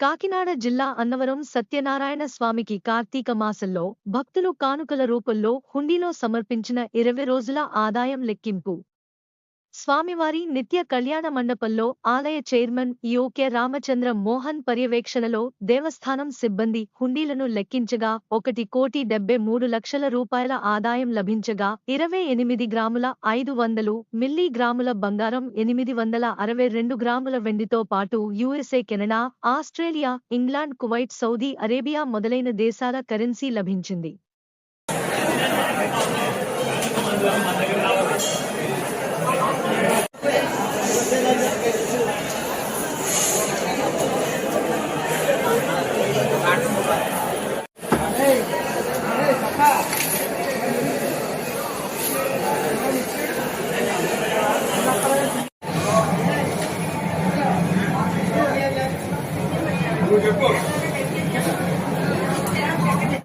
కాకినాడ జిల్లా అన్నవరం సత్యనారాయణ స్వామికి కార్తీక మాసంలో భక్తులు కానుకల రూపంలో హుండీలో సమర్పించిన ఇరవై రోజుల ఆదాయం లెక్కింపు. స్వామివారి నిత్య కళ్యాణ మండపంలో ఆలయ చైర్మన్ యోకె రామచంద్ర మోహన్ పర్యవేక్షణలో దేవస్థానం సిబ్బంది హుండీలను లెక్కించగా ఒకటి కోటి డెబ్బై మూడు లక్షల రూపాయల ఆదాయం లభించగా ఇరవై ఎనిమిది గ్రాముల ఐదు వందలు మిల్లీ గ్రాముల బంగారం ఎనిమిది వందల అరవై రెండు గ్రాముల వెండితో పాటు USA Canada Australia England Kuwait Saudi Arabia మొదలైన దేశాల కరెన్సీ లభించింది. Porque, poxa,